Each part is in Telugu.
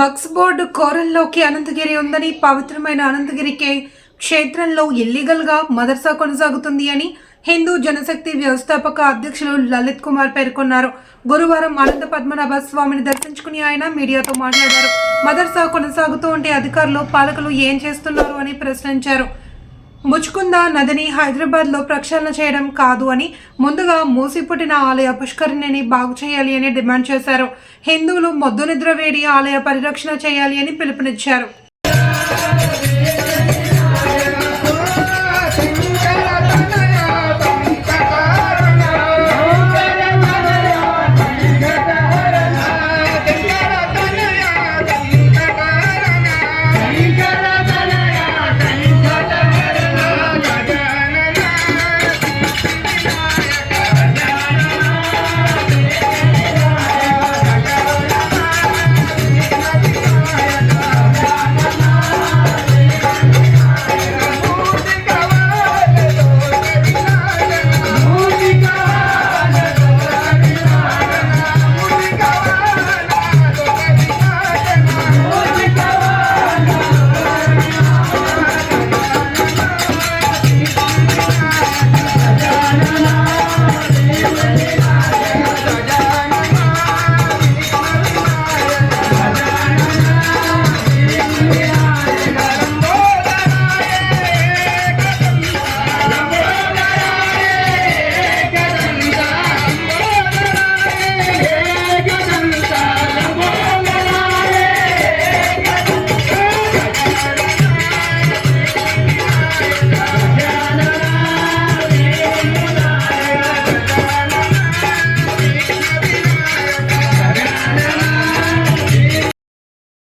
వక్స్ బోర్డు కోరల్లోకి అనంతగిరి ఉందని పవిత్రమైన అనంతగిరికి క్షేత్రంలో ఇల్లీగల్గా మదర్సా కొనసాగుతుంది అని హిందూ జనశక్తి వ్యవస్థాపక అధ్యక్షులు లలిత్ కుమార్ పేర్కొన్నారు. గురువారం అనంత పద్మనాభ స్వామిని దర్శించుకుని ఆయన మీడియాతో మాట్లాడారు. మదర్సా కొనసాగుతూ ఉంటే అధికారులు పాలకులు ఏం చేస్తున్నారు అని ప్రశ్నించారు. ముచ్చుకుంద నదిని హైదరాబాద్లో ప్రక్షాళన చేయడం కాదు అని ముందుగా మూసి పుట్టిన ఆలయ పుష్కరిణిని బాగు చేయాలి అని డిమాండ్ చేశారు. హిందువులు మొద్దు నిద్ర వేడి ఆలయ పరిరక్షణ చేయాలి అని పిలుపునిచ్చారు.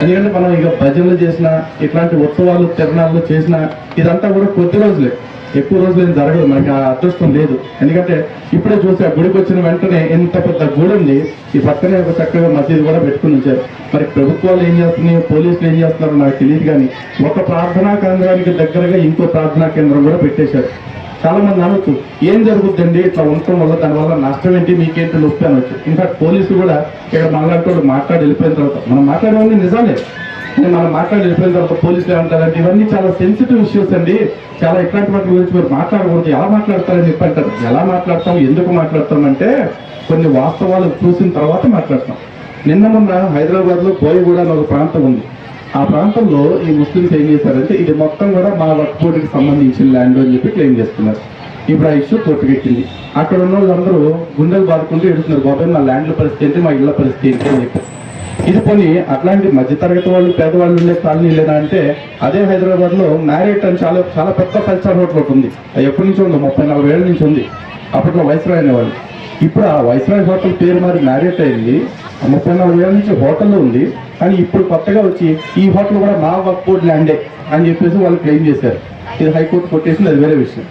ఎందుకంటే మనం ఇక భజనలు చేసిన ఇట్లాంటి ఉత్సవాలు తిరణాలు చేసిన ఇదంతా కూడా కొద్ది రోజులే. ఎక్కువ రోజులు ఏం జరగదు మనకి ఆ అదృష్టం లేదు. ఎందుకంటే ఇప్పుడే చూసి ఆ గుడికి వచ్చిన వెంటనే ఇంత పెద్ద గుడి ఉంది. ఈ పక్కనే ఒక చక్కగా మసీదు కూడా పెట్టుకుని ఉంచారు. మరి ప్రభుత్వాలు ఏం చేస్తున్నాయి పోలీసులు ఏం చేస్తున్నారో నాకు తెలియదు కానీ ఒక ప్రార్థనా కేంద్రానికి దగ్గరగా ఇంకో ప్రార్థనా కేంద్రం కూడా పెట్టేశారు. చాలా మంది అనొచ్చు ఏం జరుగుతుందండి ఇట్లా ఉండటం వల్ల దానివల్ల నష్టం ఏంటి? మీకేంటి నొప్పి? అనొచ్చు. ఇన్ఫాక్ట్ పోలీసులు కూడా ఇక్కడ మనలాంటి మాట్లాడి వెళ్ళిపోయిన తర్వాత మనం మాట్లాడేవన్నీ నిజాలే. నేను మనం మాట్లాడి వెళ్ళిపోయిన తర్వాత పోలీసులు ఏమంటారంటే ఇవన్నీ చాలా సెన్సిటివ్ ఇష్యూస్ అండి. చాలా ఇట్లాంటి వాటి గురించి మీరు మాట్లాడకూడదు. ఎలా మాట్లాడతారని చెప్పి అంటారు. ఎలా మాట్లాడతాం? ఎందుకు మాట్లాడతాం? అంటే కొన్ని వాస్తవాలు చూసిన తర్వాత మాట్లాడతాం. నిన్న మొన్న హైదరాబాద్లో కోయగూడ అని ఒక ప్రాంతం ఉంది. ఆ ప్రాంతంలో ఈ ముస్లింస్ ఏం చేశారంటే ఇది మొత్తం కూడా మా వర్క్ బోర్డుకి సంబంధించిన ల్యాండ్ అని చెప్పి క్లెయిమ్ చేస్తున్నారు. ఇప్పుడు ఆ ఇష్యూ తోటకెక్కింది అక్కడ ఉన్న వాళ్ళందరూ గుండెలు బాదుకుంటూ ఎడుతున్నారు బాబాయ్ మా ల్యాండ్ల పరిస్థితి ఏంటి మా ఇళ్ళ పరిస్థితి ఏంటి? అని చెప్పి. ఇది పోనీ అట్లాంటి మధ్యతరగతి వాళ్ళు పేదవాళ్ళు ఉండే కాలనీ లేదా అంటే అదే హైదరాబాద్లో మ్యారేట్ అని చాలా చాలా పెద్ద కల్చర్ హోటల్ ఒకటి ఉంది. అది ఎప్పటి నుంచి ఉంది? ముప్పై నలభై ఏళ్ళ నుంచి ఉంది. అప్పట్లో వైస్రాయ్ అనేవాళ్ళు. ఇప్పుడు ఆ వైస్రాయ్ హోటల్ పేరు మరి మ్యారేట్ అయింది. ముప్పై నలభై ఏళ్ళ నుంచి హోటల్లో ఉంది. కానీ ఇప్పుడు కొత్తగా వచ్చి ఈ హోటల్ కూడా మా వర్క్ బోర్డ్ ల్యాండే అని చెప్పేసి వాళ్ళు క్లెయిమ్ చేశారు. ఇది హైకోర్టు కొట్టేసింది అది వేరే విషయం.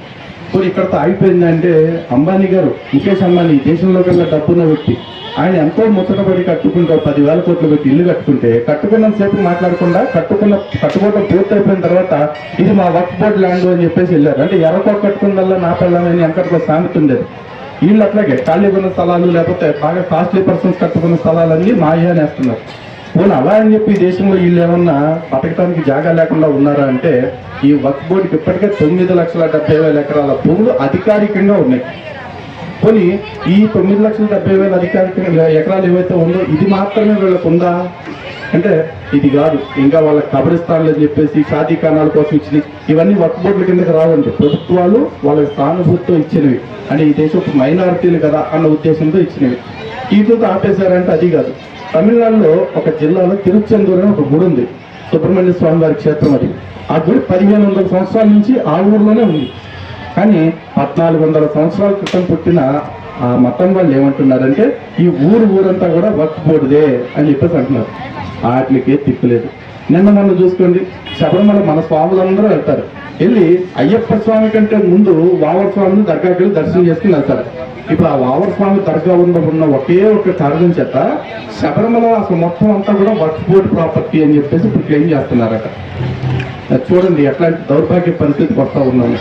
సో ఇక్కడతో ఆగిపోయిందంటే అంబానీ గారు ముఖేష్ అంబానీ దేశంలో కల్లా డబ్బున్న వ్యక్తి. ఆయన ఎంతో ముచ్చటపడి కట్టుకుంటారు పదివేల కోట్లు పెట్టి ఇల్లు కట్టుకుంటే కట్టుకున్న సేపు మాట్లాడకుండా కట్టుకున్న కట్టుకోవడం పూర్తి అయిపోయిన తర్వాత ఇది మా వర్క్ బోర్డ్ ల్యాండ్ అని చెప్పేసి వెళ్ళారు. అంటే ఎర్రకోట కట్టుకుందల్లా నా పిల్లలని వెనకటికో సామెత ఉండేది. వీళ్ళు అట్లాగే ఖాళీ ఉన్న స్థలాలు లేకపోతే బాగా కాస్ట్లీ పర్సన్స్ కట్టుకున్న స్థలాలన్నీ మాయ అనేస్తున్నారు పోనీ అలా అని చెప్పి ఈ దేశంలో వీళ్ళు ఏమన్నా బతకటానికి జాగా లేకుండా ఉన్నారా అంటే ఈ వక్ బోర్డుకి ఇప్పటికే తొమ్మిది లక్షల డెబ్బై వేల ఎకరాల భూములు అధికారికంగా ఉన్నాయి. పోనీ ఈ తొమ్మిది లక్షల డెబ్బై వేల అధికారికంగా ఎకరాలు ఏవైతే ఉందో ఇది మాత్రమే వీళ్ళకు ఉందా? అంటే ఇది కాదు. ఇంకా వాళ్ళ కబరిస్తాన్లు అని చెప్పేసి షాదీ ఖానాల కోసం ఇచ్చినవి ఇవన్నీ వక్ బోర్డుల కిందకి రావండి. ప్రభుత్వాలు వాళ్ళకి సానుభూతితో ఇచ్చినవి. అంటే ఈ దేశం మైనారిటీలు కదా అన్న ఉద్దేశంతో ఇచ్చినవి. వీటితో ఆపేశారంటే అది కాదు. తమిళనాడులో ఒక జిల్లాలో తిరుచెందూరు అని ఒక గుడి ఉంది. సుబ్రహ్మణ్య స్వామి వారి క్షేత్రం అది. ఆ గుడి పదిహేను వందల సంవత్సరాల నుంచి ఆ ఊర్లోనే ఉంది. కానీ పద్నాలుగు వందల సంవత్సరాల క్రితం పుట్టిన ఆ మతం వాళ్ళు ఏమంటున్నారంటే ఈ ఊరు ఊరంతా కూడా వర్క్ బోర్డుదే అని చెప్పేసి అంటున్నారు. వాటికి తిప్పులేదు. నిన్న మొన్న చూసుకోండి శబరిమల మన స్వాములందరూ వెళ్తారు. వెళ్ళి అయ్యప్ప స్వామి కంటే ముందు వావర్ స్వామిని దర్గాకి వెళ్ళి దర్శనం చేసుకుని వెళ్తారు. ఇప్పుడు ఆ వావర్ స్వామి దర్గా ఉన్న ఉన్న ఒకే ఒక కారణం చేత శబరిమల అసలు మొత్తం అంతా కూడా వర్క్ బోర్డ్ ప్రాపర్టీ అని చెప్పేసి ఇప్పుడు క్లెయిమ్ చేస్తున్నారట. చూడండి ఎట్లాంటి దౌర్భాగ్య పరిస్థితికి వస్తా ఉన్నాము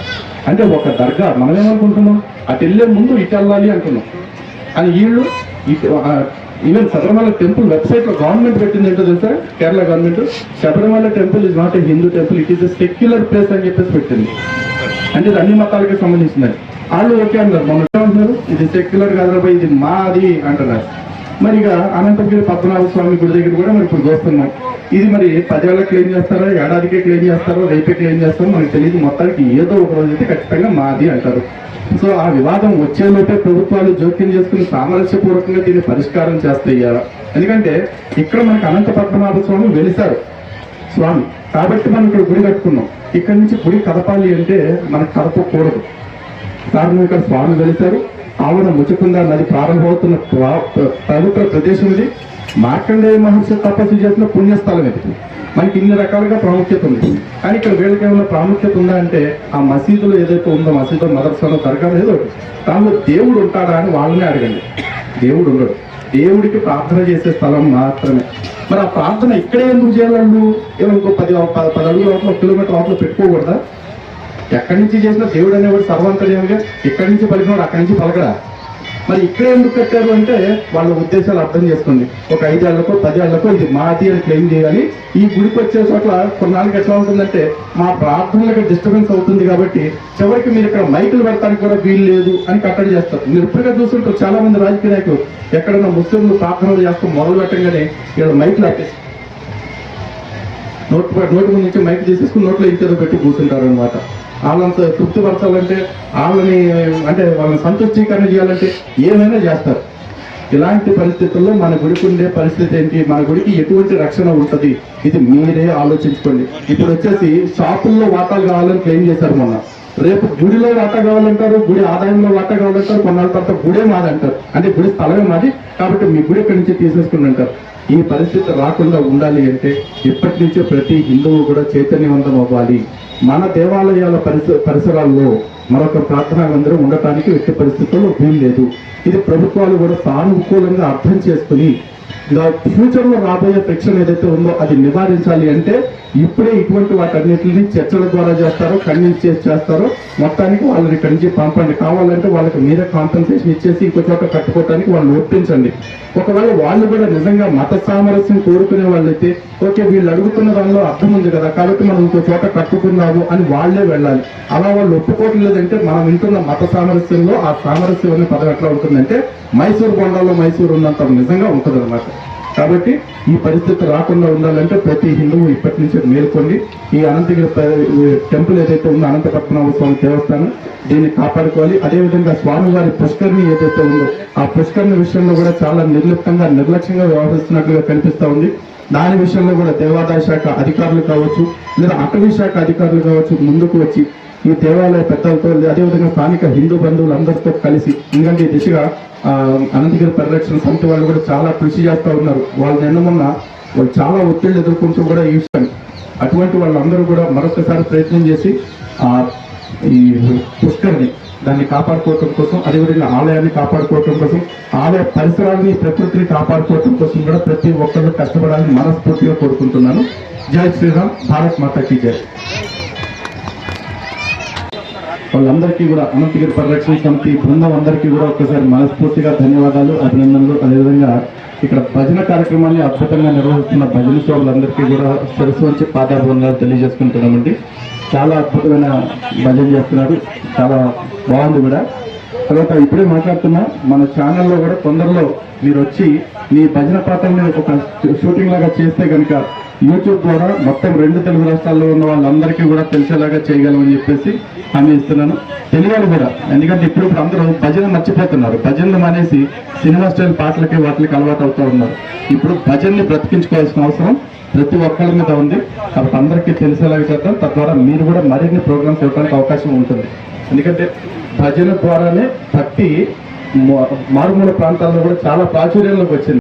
అంటే ఒక దర్గా మనం ఏమనుకుంటున్నాం అటు వెళ్ళే ముందు ఇటు వెళ్ళాలి అంటున్నాం అని వీళ్ళు ఈవెన్ శబరిమల టెంపుల్ వెబ్సైట్లో గవర్నమెంట్ పెట్టింది ఏంటో తెలుసా? Kerala government Sabarimala temple is not a Hindu temple it is a secular place అని చెప్పేసి పెట్టింది. అంటే ఇది అన్ని మతాలకి సంబంధించినది వాళ్ళు ఓకే అన్నారు. మొన్న అంటున్నారు? ఇది సెక్యులర్ కాదు ఇది మాది అంటున్నారు. మరి ఇక అనంతగిరి పద్మనాభ స్వామి గుడి దగ్గర కూడా మరి ఇప్పుడు చూస్తున్నాం. ఇది మరి పదేళ్ళ క్లెయిమ్ చేస్తారా? ఏడాదికే క్లెయిమ్ చేస్తారో? రేపే క్లెయిమ్ చేస్తారో? మనకు తెలియదు. మొత్తానికి ఏదో ఒక రోజు అయితే ఖచ్చితంగా మాది అంటారు. సో ఆ వివాదం వచ్చేలోపే ప్రభుత్వాలు జోక్యం చేసుకుని సామరస్యపూర్వకంగా దీన్ని పరిష్కారం చేస్తాయి? ఎందుకంటే ఇక్కడ మనకి అనంత పద్మనాభ స్వామి వెలిశారు. స్వామి కాబట్టి మనం ఇక్కడ గుడి కట్టుకున్నాం. ఇక్కడ నుంచి గుడి కదపాలి అంటే మనకు కదపకూడదు కారణం ఇక్కడ స్వామి వెలిశారు. ఆవిడ ముచ్చకుందా నది ప్రారంభమవుతున్న ప్రభుత్వ పవిత్ర ప్రదేశం ఇది. మార్కండేయ మహర్షి తపస్సు చేసిన పుణ్యస్థలం ఇది. మనకి ఇన్ని రకాలుగా ప్రాముఖ్యత ఉంది. కానీ ఇక్కడ వీళ్ళకి ఏమైనా ప్రాముఖ్యత ఉందా అంటే ఆ మసీదులో ఏదైతే ఉందో మసీదులో మదర్సాలో దర్గా ఏదో దానిలో దేవుడు ఉంటాడా అని వాళ్ళని అడగండి. దేవుడు ఉండడు. దేవుడికి ప్రార్థన చేసే స్థలం మాత్రమే. మరి ఆ ప్రార్థన ఇక్కడే ఎందుకు చేయాలండు? ఏమో ఇంకో పది పది అడుగుల లోపల కిలోమీటర్ లోపల పెట్టుకోకూడదా? ఎక్కడి నుంచి చేసిన దేవుడు అనేవాడు సర్వంతర్యంగా ఇక్కడి నుంచి పలికినాడు అక్కడి నుంచి పలకడా? మరి ఇక్కడ ఎందుకు కట్టారు అంటే వాళ్ళ ఉద్దేశాలు అర్థం చేసుకోండి. ఒక ఐదేళ్ళకో పదేళ్ళకో ఇది మాది అని క్లెయిమ్ చేయాలి. ఈ గుడికి వచ్చే చోట్ల కొన్నాళ్ళకి ఎట్లా ఉంటుందంటే మా ప్రార్థనలకు డిస్టర్బెన్స్ అవుతుంది కాబట్టి చివరికి మీరు ఇక్కడ మైకులు పెడతానికి కూడా వీలు లేదు అని కట్టడి చేస్తారు. మీరు ఇప్పటికే చూస్తుంటారు చాలా మంది రాజకీయ నాయకులు ఎక్కడన్నా ముస్లింలు ప్రార్థనలు చేస్తూ మొదలు పెట్టగానే ఇక్కడ మైకులు ఆపేసి నోట్ నోటి ముందు నుంచి మైక్ తీసేసుకుని నోట్లో ఇంకేదో పెట్టి కూర్చుంటారు అనమాట వాళ్ళంత తృప్తిపరచాలంటే వాళ్ళని అంటే వాళ్ళని సంతృప్తీకరణ చేయాలంటే ఏమైనా చేస్తారు. ఇలాంటి పరిస్థితుల్లో మన గుడికి ఉండే పరిస్థితి ఏంటి? మన గుడికి ఎటువంటి రక్షణ ఉంటుంది? ఇది మీరే ఆలోచించుకోండి. ఇప్పుడు వచ్చేసి షాపుల్లో వాటాలు కావాలని క్లెయిమ్ చేశారు మొన్న. రేపు గుడిలో వాటా కావాలంటారు గుడి ఆదాయంలో వాటా కావాలంటారు కొన్నాళ్ళ తర్వాత గుడే మాది అంటారు. అంటే గుడి స్థలమే మాది కాబట్టి మీ గుడి ఎక్కడి నుంచి తీసేసుకుని అంటారు. ఈ పరిస్థితి రాకుండా ఉండాలి అంటే ఇప్పటి నుంచే ప్రతి హిందువు కూడా చైతన్యవంతం అవ్వాలి. మన దేవాలయాల పరిస పరిసరాల్లో మరొక ప్రార్థనా మందిరం ఉండటానికి ఎట్టి పరిస్థితుల్లో వీలు లేదు. ఇది ప్రభుత్వాలు కూడా సానుకూలంగా అర్థం చేసుకుని ఫ్యూచర్లో రాబోయే ఫ్రిక్షన్ ఏదైతే ఉందో అది నివారించాలి అంటే ఇప్పుడే ఇటువంటి వాటన్నిటిని చర్చల ద్వారా చేస్తారో కన్విన్స్ చేసి చేస్తారో మొత్తానికి వాళ్ళని ఇక్కడి నుంచి పంపండి. కావాలంటే వాళ్ళకి మీరే కాంపెన్సేషన్ ఇచ్చేసి ఇంకో చోట కట్టుకోవడానికి వాళ్ళు ఒప్పించండి. ఒకవేళ వాళ్ళు కూడా నిజంగా మత సామరస్యం కోరుకునే వాళ్ళైతే ఓకే వీళ్ళు అడుగుతున్న దానిలో అర్థం ఉంది కదా కాబట్టి మనం ఇంకో చోట కట్టుకుందాము అని వాళ్ళే వెళ్ళాలి. అలా వాళ్ళు ఒప్పుకోవట్లేదంటే మనం వింటున్న మత సామరస్యంలో ఆ సామరస్యం అనే పదం ఎట్లా ఉంటుందంటే మైసూర్ బొండాలో మైసూర్ ఉన్నంత నిజంగా ఉంటుంది కాబట్టి ఈ పరిస్థితి రాకుండా ఉండాలంటే ప్రతి హిందువు ఇప్పటి నుంచి మేల్కొండి. ఈ అనంతగిరి టెంపుల్ ఏదైతే ఉందో అనంత పద్మనాభ స్వామి దేవస్థానం దీన్ని కాపాడుకోవాలి. అదేవిధంగా స్వామివారి పుష్కరిణి ఏదైతే ఉందో ఆ పుష్కరిణి విషయంలో కూడా చాలా నిర్లిప్తంగా నిర్లక్ష్యంగా వ్యవహరిస్తున్నట్లుగా కనిపిస్తూ ఉంది. దాని విషయంలో కూడా దేవాదాయ శాఖ అధికారులు కావచ్చు లేదా అటవీ శాఖ అధికారులు కావచ్చు ముందుకు వచ్చి ఈ దేవాలయ పెద్దలతో అదేవిధంగా స్థానిక హిందూ బంధువులందరితో కలిసి ఎందుకంటే ఈ దిశగా ఆ, అనంతగిరి పరిరక్షణ సమితి వాళ్ళు కూడా చాలా కృషి చేస్తూ ఉన్నారు. వాళ్ళు నిన్న మొన్న వాళ్ళు చాలా ఒత్తిళ్ళు ఎదుర్కొంటూ కూడా ఈ విషయం. అటువంటి వాళ్ళందరూ కూడా మరొకసారి ప్రయత్నం చేసి ఆ ఈ పుష్కర్ని దాన్ని కాపాడుకోవటం కోసం అదేవిధంగా ఆలయాన్ని కాపాడుకోవటం కోసం ఆలయ పరిసరాన్ని ప్రకృతిని కాపాడుకోవటం కోసం కూడా ప్రతి ఒక్కరు కష్టపడాలని మనస్ఫూర్తిగా కోరుకుంటున్నాను. జై శ్రీరామ్ భారత్ మాతకి జై. వాళ్ళందరికీ కూడా అనంతగిరి పరిరక్షణ సమితి బృందం అందరికీ కూడా ఒక్కసారి మనస్ఫూర్తిగా ధన్యవాదాలు అభినందనలు. అదేవిధంగా ఇక్కడ భజన కార్యక్రమాన్ని అద్భుతంగా నిర్వహిస్తున్న భజన సోదరులందరికీ కూడా సరస్సు వచ్చి పాదాభివందనాలు తెలియజేసుకుంటున్నామండి. చాలా అద్భుతమైన భజన చేస్తున్నారు. చాలా బాగుంది కూడా. తర్వాత ఇప్పుడే మాట్లాడుతున్నా మన ఛానల్లో కూడా తొందరలో మీరు వచ్చి మీ భజన పాత్రని ఒక షూటింగ్ లాగా చేస్తే కనుక యూట్యూబ్ ద్వారా మొత్తం రెండు తెలుగు రాష్ట్రాల్లో ఉన్న వాళ్ళందరికీ కూడా తెలిసేలాగా చేయగలమని చెప్పేసి హామీ ఇస్తున్నాను. తెలియాలి కూడా ఎందుకంటే ఇప్పుడు అందరూ భజన మర్చిపోతున్నారు. భజనలు మానేసి సినిమా స్టైల్ పాటలకి వాటికి అలవాటు అవుతూ ఉన్నారు. ఇప్పుడు భజన్ని బ్రతికించుకోవాల్సిన అవసరం ప్రతి ఒక్కరి మీద ఉంది. కాబట్టి అందరికీ తెలిసేలాగా చేద్దాం. తద్వారా మీరు కూడా మరిన్ని ప్రోగ్రామ్స్ ఇవ్వడానికి అవకాశం ఉంటుంది. ఎందుకంటే భజన ద్వారానే భక్తి మారుమూల ప్రాంతాల్లో కూడా చాలా ప్రాచుర్యంలోకి వచ్చింది.